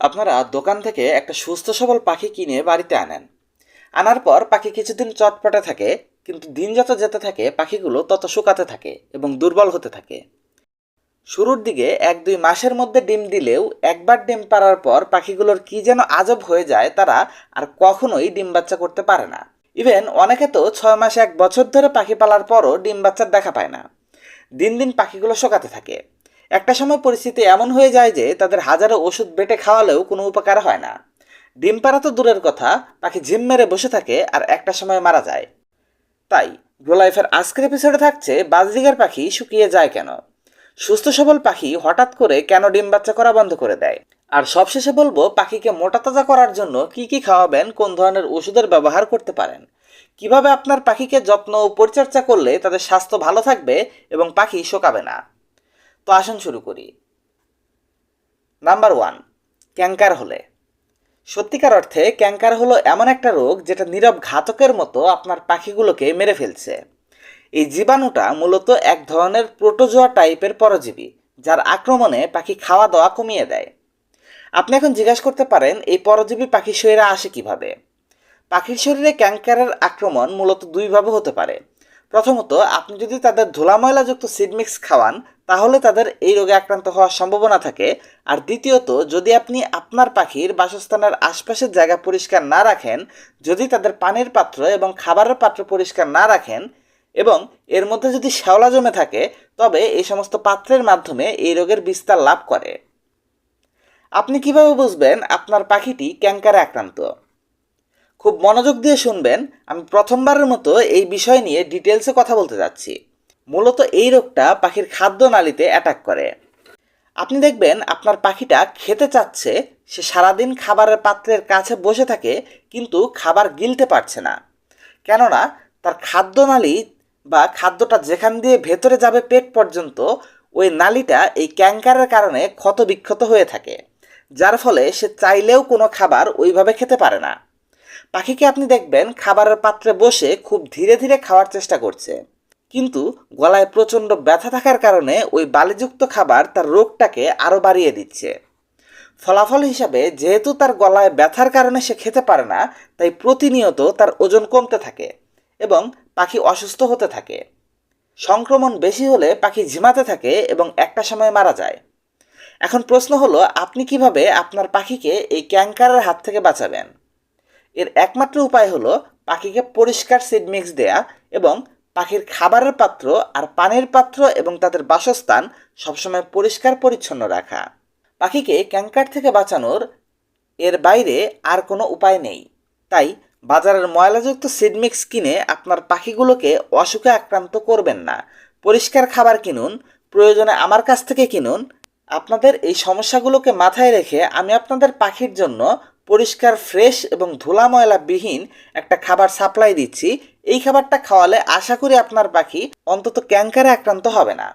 আপনারা দোকান থেকে একটা সুস্থ সবল পাখি কিনে বাড়িতে আনেন। আনার পর পাখি কিছুদিন চটপটে থাকে, কিন্তু দিন যত যেতে থাকে, পাখিগুলো তত শুকাতে থাকে এবং দুর্বল হতে থাকে। শুরুর দিকে এক দুই মাসের মধ্যে ডিম দিলেও একবার ডিম পাড়ার পর পাখিগুলোর কি যেন আজব হয়ে যায় তারা আর কখনোই ডিম বাচ্চা করতে পারে না। ইভেন অনেকে তো ছয় মাস এক বছর ধরে পাখি পালার পরও ডিম বাচ্চার দেখা পায় না। দিন দিন পাখিগুলো শোকাতে থাকে। একটা সময় পরিস্থিতি এমন হয়ে যায় যে তাদের হাজারো ওষুধ বেটে খাওয়ালেও কোনো উপকার হয় না। ডিম পাড়া তো দূরের কথা, পাখি ঝিম মেরে বসে থাকে আর একটা সময় মারা যায়। তাই গ্রো লাইফের আজকের এপিসোডে থাকছে, বাজরিগার পাখি শুকিয়ে যায় কেন? সুস্থ সবল পাখি হঠাৎ করে কেন ডিম বাচ্চা করা বন্ধ করে দেয়? আর সবশেষে বলব, পাখিকে মোটা তাজা করার জন্য কি কি খাওয়াবেন, কোন ধরনের ওষুধের ব্যবহার করতে পারেন? কীভাবে আপনার পাখিকে যত্ন ও পরিচর্যা করলে তাদের স্বাস্থ্য ভালো থাকবে এবং পাখি শোকাবে না? তো আসুন শুরু করি। নাম্বার ওয়ান ক্যাঙ্কার হলে। সত্যিকার অর্থে ক্যাঙ্কার হলো এমন একটা রোগ যেটা নীরব ঘাতকের মতো আপনার পাখিগুলোকে মেরে ফেলছে। এই জীবাণুটা মূলত এক ধরনের প্রোটোজোয়া টাইপের পরজীবী, যার আক্রমণে পাখি খাওয়া দাওয়া কমিয়ে দেয়। আপনি এখন জিজ্ঞাসা করতে পারেন, এই পরজীবী পাখির শরীরে আসে কীভাবে? পাখির শরীরে ক্যাঙ্কারের আক্রমণ মূলত দুইভাবে হতে পারে। প্রথমত, আপনি যদি তাদের ধুলা সিডমিক্স খাওয়ান, তাহলে তাদের এই রোগে আক্রান্ত হওয়ার সম্ভাবনা থাকে। আর দ্বিতীয়ত, যদি আপনি আপনার পাখির বাসস্থানের আশপাশের জায়গা পরিষ্কার না রাখেন, যদি তাদের পানির পাত্র এবং খাবারের পাত্র পরিষ্কার না রাখেন এবং এর মধ্যে যদি শ্যাওলা জমে থাকে, তবে এই সমস্ত পাত্রের মাধ্যমে এই রোগের বিস্তার লাভ করে। আপনি কীভাবে বুঝবেন আপনার পাখিটি ক্যাঙ্কারে আক্রান্ত? খুব মনোযোগ দিয়ে শুনবেন। আমি প্রথমবারের মতো এই বিষয় নিয়ে ডিটেলসে কথা বলতে যাচ্ছি। মূলত এই রোগটা পাখির খাদ্য নালীতে অ্যাটাক করে। আপনি দেখবেন আপনার পাখিটা খেতে চাচ্ছে, সে সারাদিন খাবারের পাত্রের কাছে বসে থাকে, কিন্তু খাবার গিলতে পারছে না। কেননা তার খাদ্যনালী বা খাদ্যটা যেখান দিয়ে ভেতরে যাবে পেট পর্যন্ত, ওই নালীটা এই ক্যাঙ্কারের কারণে ক্ষত বিক্ষত হয়ে থাকে। যার ফলে সে চাইলেও কোনো খাবার ওইভাবে খেতে পারে না। পাখিকে আপনি দেখবেন খাবারের পাত্রে বসে খুব ধীরে ধীরে খাওয়ার চেষ্টা করছে। কিন্তু গলায় প্রচণ্ড ব্যথা থাকার কারণে ওই বালিযুক্ত খাবার তার রোগটাকে আরও বাড়িয়ে দিচ্ছে। ফলাফল হিসাবে যেহেতু তার গলায় ব্যথার কারণে সে খেতে পারে না, তাই প্রতিনিয়ত তার ওজন কমতে থাকে এবং পাখি অসুস্থ হতে থাকে। সংক্রমণ বেশি হলে পাখি ঝিমাতে থাকে এবং একটা সময় মারা যায়। এখন প্রশ্ন হলো, আপনি কীভাবে আপনার পাখিকে এই ক্যাঙ্কারের হাত থেকে বাঁচাবেন? এর একমাত্র উপায় হলো পাখিকে পরিষ্কার সিড মিক্স দেয়া এবং পাখির খাবারের পাত্র আর পানির পাত্র এবং তাদের বাসস্থান সবসময় পরিষ্কার পরিচ্ছন্ন রাখা। পাখিকে ক্যাঙ্কার থেকে বাঁচানোর এর বাইরে আর কোনো উপায় নেই। তাই বাজারের ময়লাযুক্ত সিড মিক্স কিনে আপনার পাখিগুলোকে অসুখে আক্রান্ত করবেন না। পরিষ্কার খাবার কিনুন, প্রয়োজনে আমার কাছ থেকে কিনুন। আপনাদের এই সমস্যাগুলোকে মাথায় রেখে আমি আপনাদের পাখির জন্য পরিষ্কার, ফ্রেশ এবং ধুলা ময়লা বিহীন একটা খাবার সাপ্লাই দিচ্ছি। এই খাবারটা খাওয়ালে আশা করি আপনার পাখি অন্তত ক্যাঙ্কারে আক্রান্ত হবে না।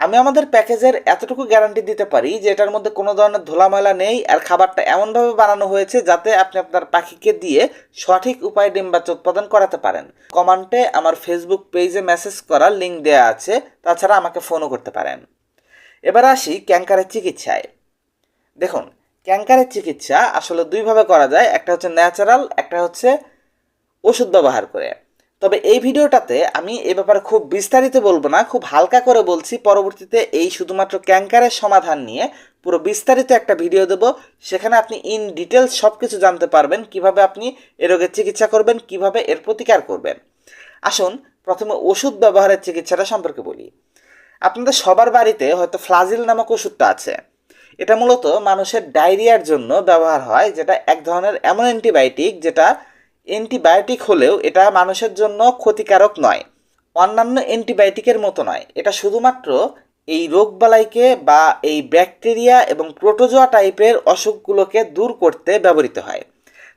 আমি আমাদের প্যাকেজের এতটুকু গ্যারান্টি দিতে পারি যে এটার মধ্যে কোনো ধরনের ধুলা ময়লা নেই আর খাবারটা এমনভাবে বানানো হয়েছে যাতে আপনি আপনার পাখিকে দিয়ে সঠিক উপায়ে ডিম বাচ্চা উৎপাদন করাতে পারেন। কমান্টে আমার ফেসবুক পেজে মেসেজ করার লিঙ্ক দেওয়া আছে, তাছাড়া আমাকে ফোনও করতে পারেন। এবার আসি ক্যাঙ্কারের চিকিৎসায়। দেখুন ক্যাঙ্কারের চিকিৎসা আসলে দুইভাবে করা যায়, একটা হচ্ছে ন্যাচারাল একটা হচ্ছে ওষুধ ব্যবহার করে। তবে এই ভিডিওটাতে আমি এ ব্যাপারে খুব বিস্তারিত বলব না, খুব হালকা করে বলছি। পরবর্তীতে এই শুধুমাত্র ক্যাঙ্কারের সমাধান নিয়ে পুরো বিস্তারিত একটা ভিডিও দেব, সেখানে আপনি ইন ডিটেলস সব কিছু জানতে পারবেন, কীভাবে আপনি এ রোগের চিকিৎসা করবেন, কীভাবে এর প্রতিকার করবেন। আসুন প্রথমে ওষুধ ব্যবহারের চিকিৎসাটা সম্পর্কে বলি। আপনাদের সবার বাড়িতে হয়তো ফ্লাজিল নামক ওষুধটা আছে। এটা মূলত মানুষের ডায়রিয়ার জন্য ব্যবহার হয়, যেটা এক ধরনের এমন অ্যান্টিবায়োটিক যেটা অ্যান্টিবায়োটিক হলেও এটা মানুষের জন্য ক্ষতিকারক নয়, অন্যান্য অ্যান্টিবায়োটিকের মতো নয়। এটা শুধুমাত্র এই রোগবালাইকে বা এই ব্যাকটেরিয়া এবং প্রোটোজোয়া টাইপের অসুখগুলোকে দূর করতে ব্যবহৃত হয়।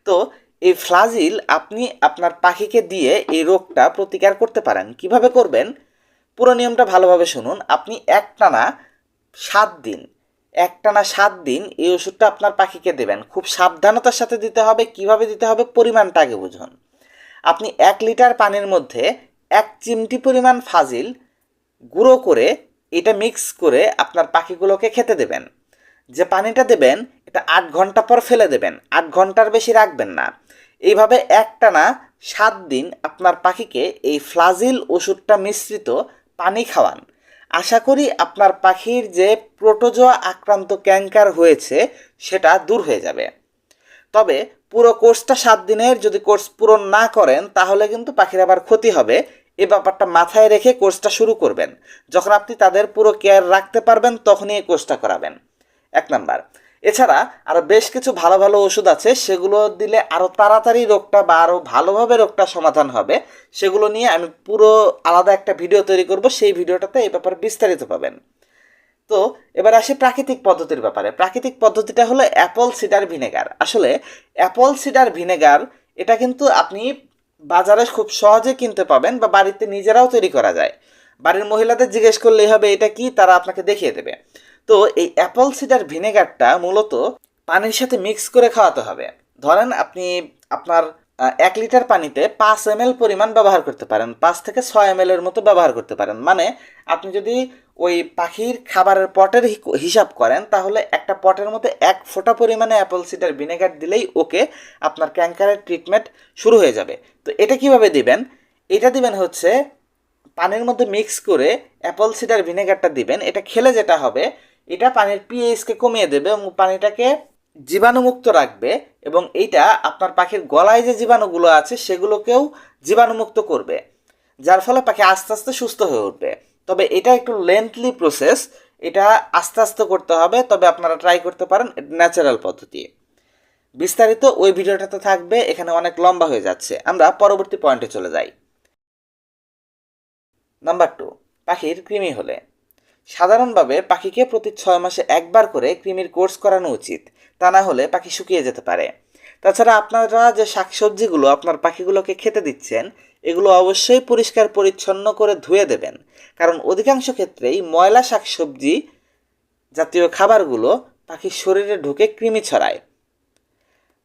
তো এই ফ্লাজিল আপনি আপনার পাখিকে দিয়ে এই রোগটা প্রতিকার করতে পারেন। কীভাবে করবেন? পুরো নিয়মটা ভালোভাবে শুনুন। আপনি একটানা সাত দিন একটানা সাত দিন এই ওষুধটা আপনার পাখিকে দেবেন। খুব সাবধানতার সাথে দিতে হবে, কীভাবে দিতে হবে পরিমাণটা আগে বুঝুন। আপনি এক লিটার পানির মধ্যে এক চিমটি পরিমাণ ফাজিল গুঁড়ো করে এটা মিক্স করে আপনার পাখিগুলোকে খেতে দেবেন। যে পানিটা দেবেন, এটা আট ঘণ্টা পর ফেলে দেবেন, আট ঘণ্টার বেশি রাখবেন না। এইভাবে একটানা সাত দিন আপনার পাখিকে এই ফ্লাজিল ওষুধটা মিশ্রিত পানি খাওয়ান। আশা করি আপনার পাখির যে প্রোটোজোয়া আক্রান্ত ক্যাঙ্কার হয়েছে, সেটা দূর হয়ে যাবে। তবে পুরো কোর্সটা সাত দিনের, যদি কোর্স পূরণ না করেন, তাহলে কিন্তু পাখির আবার ক্ষতি হবে। এ ব্যাপারটা মাথায় রেখে কোর্সটা শুরু করবেন। যখন আপনি তাদের পুরো কেয়ার রাখতে পারবেন, তখনই এই কোর্সটা করাবেন। এক নাম্বার এছাড়া আরও বেশ কিছু ভালো ভালো ওষুধ আছে, সেগুলো দিলে আরও তাড়াতাড়ি রোগটা বা আরও ভালোভাবে রোগটা সমাধান হবে। সেগুলো নিয়ে আমি পুরো আলাদা একটা ভিডিও তৈরি করব, সেই ভিডিওটাতে এই ব্যাপারে বিস্তারিত পাবেন। তো এবার আসি প্রাকৃতিক পদ্ধতির ব্যাপারে। প্রাকৃতিক পদ্ধতিটা হলো অ্যাপল সিডার ভিনেগার। আসলে অ্যাপল সিডার ভিনেগার, এটা কিন্তু আপনি বাজারে খুব সহজে কিনতে পাবেন বা বাড়িতে নিজেরাও তৈরি করা যায়। বাড়ির মহিলাদের জিজ্ঞেস করলেই হবে, এটা কি? তারা আপনাকে দেখিয়ে দেবে। তো এই অ্যাপল সিডার ভিনেগারটা মূলত পানির সাথে মিক্স করে খাওয়াতে হবে। ধরেন আপনি আপনার এক লিটার পানিতে পাঁচ এম পরিমাণ ব্যবহার করতে পারেন, পাঁচ থেকে ছয় এম এর মতো ব্যবহার করতে পারেন। মানে আপনি যদি ওই পাখির খাবারের পটের হিসাব করেন, তাহলে একটা পটের মধ্যে এক ফোঁটা পরিমাণে অ্যাপল সিডার ভিনেগার দিলেই ওকে আপনার ক্যাঙ্কারের ট্রিটমেন্ট শুরু হয়ে যাবে। তো এটা কীভাবে দিবেন? এটা দিবেন হচ্ছে, পানির মধ্যে মিক্স করে অ্যাপল সিডার ভিনেগারটা দিবেন। এটা খেলে যেটা হবে এটা পানির পিএইচকে কমিয়ে দেবে এবং পানিটাকে জীবাণুমুক্ত রাখবে এবং এইটা আপনার পাখির গলায় যে জীবাণুগুলো আছে সেগুলোকেও জীবাণুমুক্ত করবে, যার ফলে পাখি আস্তে আস্তে সুস্থ হয়ে উঠবে। তবে এটা একটু লেন্থলি প্রসেস এটা আস্তে আস্তে করতে হবে, তবে আপনারা ট্রাই করতে পারেন ন্যাচারাল পদ্ধতি। বিস্তারিত ওই ভিডিওটাতে থাকবে, এখানে অনেক লম্বা হয়ে যাচ্ছে। আমরা পরবর্তী পয়েন্টে চলে যাই। নাম্বার টু পাখির কৃমি হলে। সাধারণভাবে পাখিকে প্রতি ছয় মাসে একবার করে কৃমির কোর্স করানো উচিত, তা না হলে পাখি শুকিয়ে যেতে পারে। তাছাড়া আপনারা যে শাকসবজিগুলো আপনার পাখিগুলোকে খেতে দিচ্ছেন, এগুলো অবশ্যই পরিষ্কার পরিচ্ছন্ন করে ধুয়ে দেবেন। কারণ অধিকাংশ ক্ষেত্রেই ময়লা শাকসবজি জাতীয় খাবারগুলো পাখির শরীরে ঢুকে কৃমি ছড়ায়।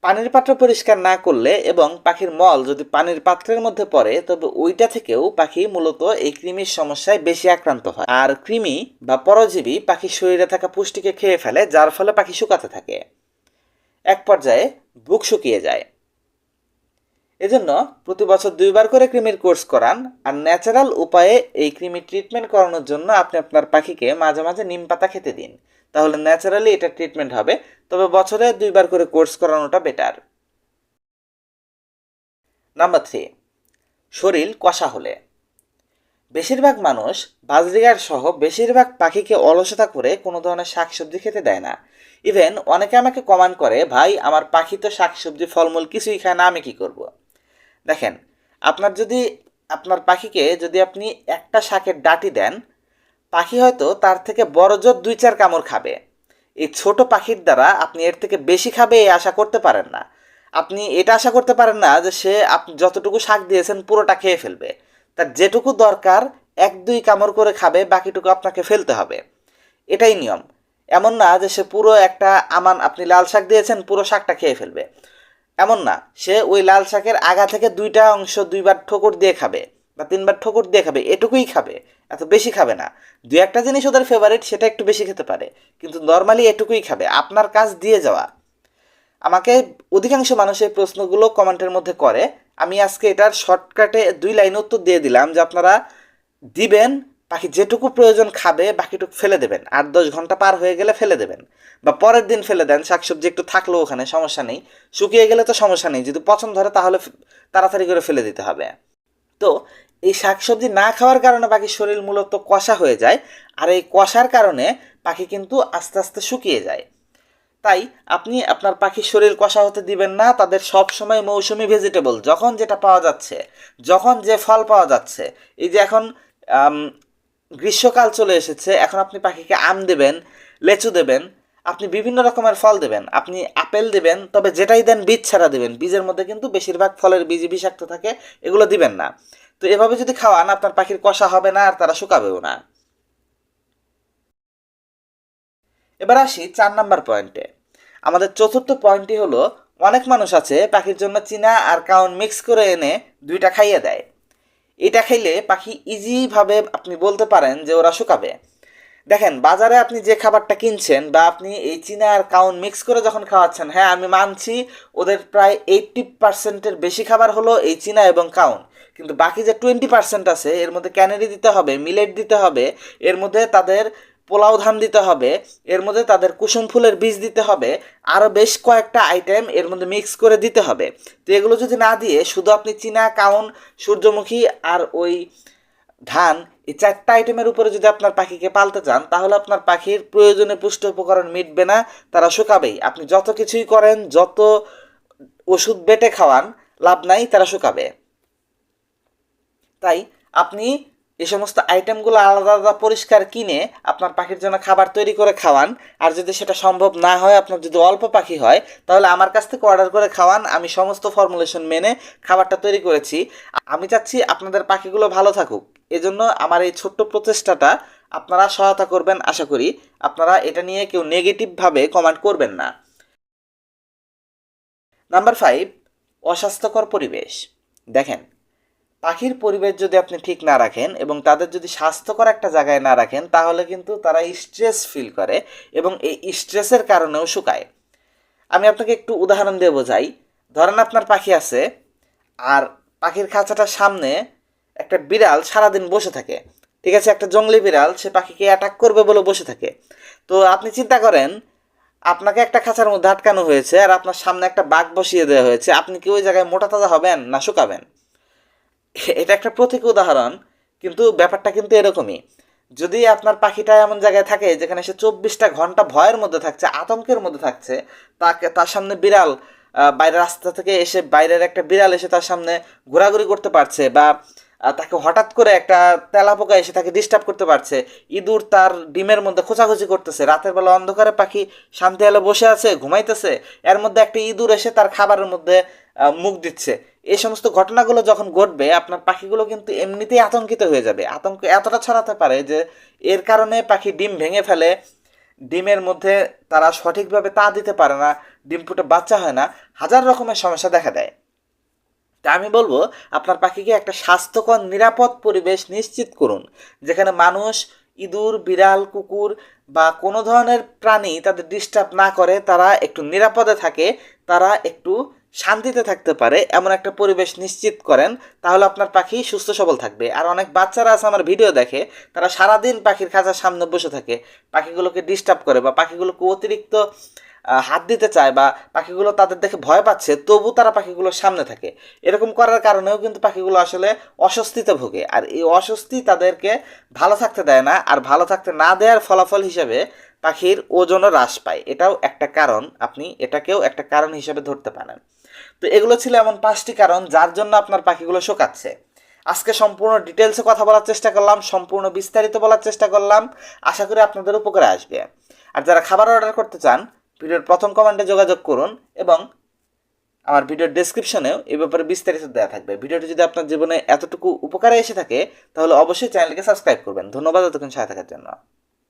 পানির পাত্র পরিষ্কার না করলে এবং পাখির মল যদি পানির পাত্রের মধ্যে পড়ে, তবে ওইটা থেকেও পাখি মূলত এই কৃমির সমস্যায় বেশি আক্রান্ত হয়। আর কৃমি বা পরজীবী পাখির শরীরে থাকা পুষ্টিকে খেয়ে ফেলে, যার ফলে পাখি শুকাতে থাকে। এক পর্যায়ে বুক শুকিয়ে যায়। এজন্য প্রতি বছর দুইবার করে কৃমির কোর্স করান, আর ন্যাচারাল উপায়ে এই কৃমি ট্রিটমেন্ট করানোর জন্য আপনি আপনার পাখিকে মাঝে মাঝে নিম পাতা খেতে দিন। তাহলে ন্যাচারালি এটা ট্রিটমেন্ট হবে, তবে বছরে দুইবার করে কোর্স করানোটা বেটার নাম্বার থ্রি শরীর কষা হলে। বেশিরভাগ মানুষ বাজরিগার সহ বেশিরভাগ পাখিকে অলসতা করে কোনো ধরনের শাকসবজি খেতে দেয় না। ইভেন অনেকে আমাকে কমেন্ট করে, ভাই, আমার পাখি তো শাকসবজি, ফলমূল কিছুই খায় না, আমি কী করব। দেখেন, আপনার যদি, আপনার পাখিকে যদি আপনি একটা শাকের ডাটি দেন, পাখি হয়তো তার থেকে বড় জোর দুই চার কামড় খাবে। এই ছোট পাখির দ্বারা আপনি এর থেকে বেশি খাবে এই আশা করতে পারেন না। আপনি এটা আশা করতে পারেন না যে সে আপনি যতটুকু শাক দিয়েছেন পুরোটা খেয়ে ফেলবে। তার যেটুকু দরকার, এক দুই কামড় করে খাবে, বাকিটুকু আপনাকে ফেলতে হবে। এটাই নিয়ম। এমন না যে সে পুরো একটা আমান, আপনি লাল শাক দিয়েছেন, পুরো শাকটা খেয়ে ফেলবে। এমন না, সে ওই লাল শাকের আগা থেকে দুইটা অংশ দুইবার ঠোকর দিয়ে খাবে বা তিনবার ঠোকর দিয়ে খাবে, এটুকুই খাবে, এত বেশি খাবে না। দু একটা জিনিস ওদের ফেভারিট সেটা একটু বেশি খেতে পারে, কিন্তু নর্মালি এটুকুই খাবে, আপনার কাজ দিয়ে যাওয়া। আমাকে অধিকাংশ মানুষ এই প্রশ্নগুলো কমেন্টের মধ্যে করে। আমি আজকে এটার শর্টকাটে দুই লাইন উত্তর দিয়ে দিলাম যে আপনারা দিবেন পাখি যেটুকু প্রয়োজন খাবে, বাকিটুকু ফেলে দেবেন। আট দশ ঘণ্টা পার হয়ে গেলে ফেলে দেবেন। বা পরের দিন ফেলে দেন, শাকসবজি একটু থাকল ওখানে সমস্যা নেই। শুকিয়ে গেলে তো সমস্যা নেই, যদি পছন্দ ধরে তাহলে তাড়াতাড়ি করে ফেলে দিতে হবে। তো এই শাকসবজি না খাওয়ার কারণে পাখির শরীর মূলত কষা হয়ে যায়। আর এই কষার কারণে পাখি কিন্তু আস্তে আস্তে শুকিয়ে যায়। তাই আপনি আপনার পাখির শরীর কষা হতে দিবেন না, তাদের সব সময় মৌসুমি ভেজিটেবল, যখন যেটা পাওয়া যাচ্ছে, যখন যে ফল পাওয়া যাচ্ছে। এই যে এখন গ্রীষ্মকাল চলে এসেছে, এখন আপনি পাখিকে আম দেবেন, লেচু দেবেন, আপনি বিভিন্ন রকমের ফল দেবেন, আপনি আপেল দেবেন, তবে যেটাই দেন বীজ ছাড়া দেবেন। বীজের মধ্যে কিন্তু বেশিরভাগ ফলের বীজ বিষাক্ত থাকে, এগুলো দিবেন না। তো এভাবে যদি খাওয়ান, আপনার পাখির কষা হবে না আর তারা শুকাবেও না। এবার আসি চার নাম্বার পয়েন্টে। আমাদের চতুর্থ পয়েন্টটি হলো, অনেক মানুষ আছে পাখির জন্য চীনা আর কাউন মিক্স করে এনে দুইটা খাইয়ে দেয়। এটা খাইলে পাখি ইজিভাবে আপনি বলতে পারেন যে ওরা শুকাবে। দেখেন, বাজারে আপনি যে খাবারটা কিনছেন বা আপনি এই চীনা আর কাউন মিক্স করে যখন খাওয়াচ্ছেন হ্যাঁ আমি মানছি ওদের প্রায় এইট্টি পার্সেন্টের বেশি খাবার হলো এই চীনা এবং কাউন। কিন্তু বাকি যে টোয়েন্টি পার্সেন্ট আছে, এর মধ্যে ক্যানারি দিতে হবে মিলেট দিতে হবে, এর মধ্যে তাদের পোলাও ধান দিতে হবে, এর মধ্যে তাদের কুসুম ফুলের বীজ দিতে হবে আরও বেশ কয়েকটা আইটেম এর মধ্যে মিক্স করে দিতে হবে। তো এগুলো যদি না দিয়ে শুধু আপনি চীনা, কাউন, সূর্যমুখী আর ওই ধান, এই চারটা আইটেমের উপরে যদি আপনার পাখিকে পালতে চান, তাহলে আপনার পাখির প্রয়োজনে পুষ্ট উপকরণ মিটবে না, তারা শুকাবেই। আপনি যত কিছুই করেন, যত ওষুধ বেটে খাওয়ান, লাভ নাই, তারা শুকাবে। তাই আপনি এই সমস্ত আইটেমগুলো আলাদা আলাদা পরিষ্কার কিনে আপনার পাখির জন্য খাবার তৈরি করে খাওয়ান। আর যদি সেটা সম্ভব না হয়, আপনার যদি অল্প পাখি হয়, তাহলে আমার কাছ থেকে অর্ডার করে খাওয়ান। আমি সমস্ত ফর্মুলেশন মেনে খাবারটা তৈরি করেছি। আমি চাচ্ছি আপনাদের পাখিগুলো ভালো থাকুক। এজন্য আমার এই ছোট্ট প্রচেষ্টাটা আপনারা সহায়তা করবেন আশা করি। আপনারা এটা নিয়ে কেউ নেগেটিভভাবে কমেন্ট করবেন না। নাম্বার ফাইভ অস্বাস্থ্যকর পরিবেশ। দেখেন পাখির পরিবেশ যদি আপনি ঠিক না রাখেন এবং তাদের যদি স্বাস্থ্যকর একটা জায়গায় না রাখেন, তাহলে কিন্তু তারা স্ট্রেস ফিল করে এবং এই স্ট্রেসের কারণেও শুকায়। আমি আপনাকে একটু উদাহরণ দিয়ে বোঝাই। ধরেন আপনার পাখি আছে আর পাখির খাঁচাটার সামনে একটা বিড়াল সারাদিন বসে থাকে। ঠিক আছে, একটা জঙ্গলি বিড়াল, সে পাখিকে অ্যাটাক করবে বলে বসে থাকে। তো আপনি চিন্তা করেন, আপনাকে একটা খাঁচার মধ্যে আটকানো হয়েছে আর আপনার সামনে একটা বাঘ বসিয়ে দেওয়া হয়েছে। আপনি কি ওই জায়গায় মোটা তাজা হবেন না শুকাবেন? এটা একটা প্রতীক উদাহরণ, কিন্তু ব্যাপারটা কিন্তু এরকমই। যদি আপনার পাখিটা এমন জায়গায় থাকে যেখানে সে চব্বিশটা ঘণ্টা ভয়ের মধ্যে থাকছে, আতঙ্কের মধ্যে থাকছে, তাকে, তার সামনে বিড়াল বাইরের রাস্তা থেকে এসে বাইরের একটা বিড়াল এসে তার সামনে ঘোরাঘুরি করতে পারছে বা তাকে হঠাৎ করে একটা তেলাপোকা এসে তাকে ডিস্টার্ব করতে পারছে, ইঁদুর তার ডিমের মধ্যে খোঁচাখুচি করতেছে, রাতের বেলা অন্ধকারে পাখি শান্তি হলে বসে আছে, ঘুমাইতেছে, এর মধ্যে একটা ইঁদুর এসে তার খাবারের মধ্যে মুখ দিচ্ছে। এই সমস্ত ঘটনাগুলো যখন ঘটবে, আপনার পাখিগুলো কিন্তু এমনিতেই আতঙ্কিত হয়ে যাবে। আতঙ্ক এতটা ছড়াতে পারে যে, এর কারণে পাখি ডিম ভেঙে ফেলে, ডিমের মধ্যে তারা সঠিকভাবে তা দিতে পারে না, ডিম ফুটে বাচ্চা হয় না, হাজার রকমের সমস্যা দেখা দেয়। তা আমি বলব, আপনার পাখিকে একটা স্বাস্থ্যকর, নিরাপদ পরিবেশ নিশ্চিত করুন, যেখানে মানুষ, ইঁদুর, বিড়াল, কুকুর বা কোনো ধরনের প্রাণী তাদের ডিস্টার্ব না করে, তারা একটু নিরাপদে থাকে, তারা একটু শান্তিতে থাকতে পারে, এমন একটা পরিবেশ নিশ্চিত করেন, তাহলে আপনার পাখি সুস্থ সবল থাকবে। আর অনেক বাচ্চারা আছে আমার ভিডিও দেখে, তারা সারাদিন পাখির খাঁচার সামনে বসে থাকে। পাখিগুলোকে ডিস্টার্ব করে বা পাখিগুলোকে অতিরিক্ত হাত দিতে চায় বা পাখিগুলো তাদের দেখে ভয় পাচ্ছে, তবু তারা পাখিগুলোর সামনে থাকে। এরকম করার কারণেও কিন্তু পাখিগুলো আসলে অস্বস্তিতে ভোগে। আর এই অস্বস্তি তাদেরকে ভালো থাকতে দেয় না, আর ভালো থাকতে না দেওয়ার ফলাফল হিসেবে পাখির ওজনও হ্রাস পায়। এটাও একটা কারণ, আপনি এটাকেও একটা কারণ হিসেবে ধরতে পারেন। তো এগুলো ছিল এমন পাঁচটি কারণ যার জন্য আপনার পাখিগুলো শোকাচ্ছে। আজকে সম্পূর্ণ ডিটেলসে কথা বলার চেষ্টা করলাম, সম্পূর্ণ বিস্তারিত বলার চেষ্টা করলাম। আশা করি আপনাদের উপকারে আসবে। আর যারা খাবার অর্ডার করতে চান, ভিডিওর প্রথম কমেন্টে যোগাযোগ করুন এবং আমার ভিডিওর ডেসক্রিপশনেও এ ব্যাপারে বিস্তারিত দেওয়া থাকবে। ভিডিওটি যদি আপনার জীবনে এতটুকু উপকারে এসে থাকে, তাহলে অবশ্যই চ্যানেলকে সাবস্ক্রাইব করবেন। ধন্যবাদ এতক্ষণ সাথে থাকার জন্য।